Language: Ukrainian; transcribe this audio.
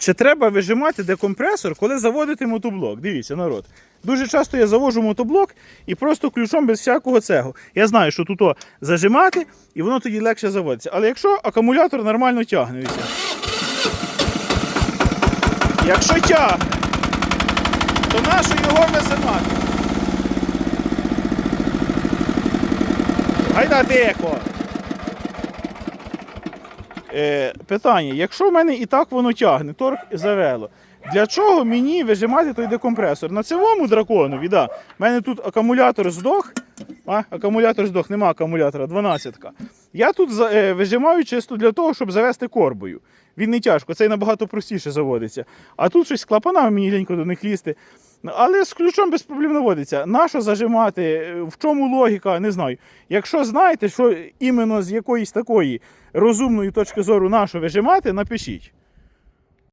Чи треба вижимати декомпресор, коли заводити мотоблок? Дивіться, народ. Дуже часто я завожу мотоблок і просто ключом без всякого цього. Я знаю, що тут зажимати, і воно тоді легше заводиться. Але якщо акумулятор нормально тягне. Якщо тягне, то нащо його визимати? Гайда тихо. Е, питання: якщо в мене і так воно тягне, торг завело. Для чого мені вижимати той декомпресор? На цілому драконові, да. У мене тут акумулятор здох. А, акумулятор здох, нема акумулятора, 12-ка. Я тут е, вижимаю чисто для того, щоб завести корбою. Він не тяжко, цей набагато простіше заводиться. А тут щось з клапанами мені лінько до них лізти. Але з ключом без проблем наводиться. Нащо зажимати? В чому логіка? Не знаю. Якщо знаєте, що іменно з якоїсь такої розумної точки зору нащо вижимати, напишіть.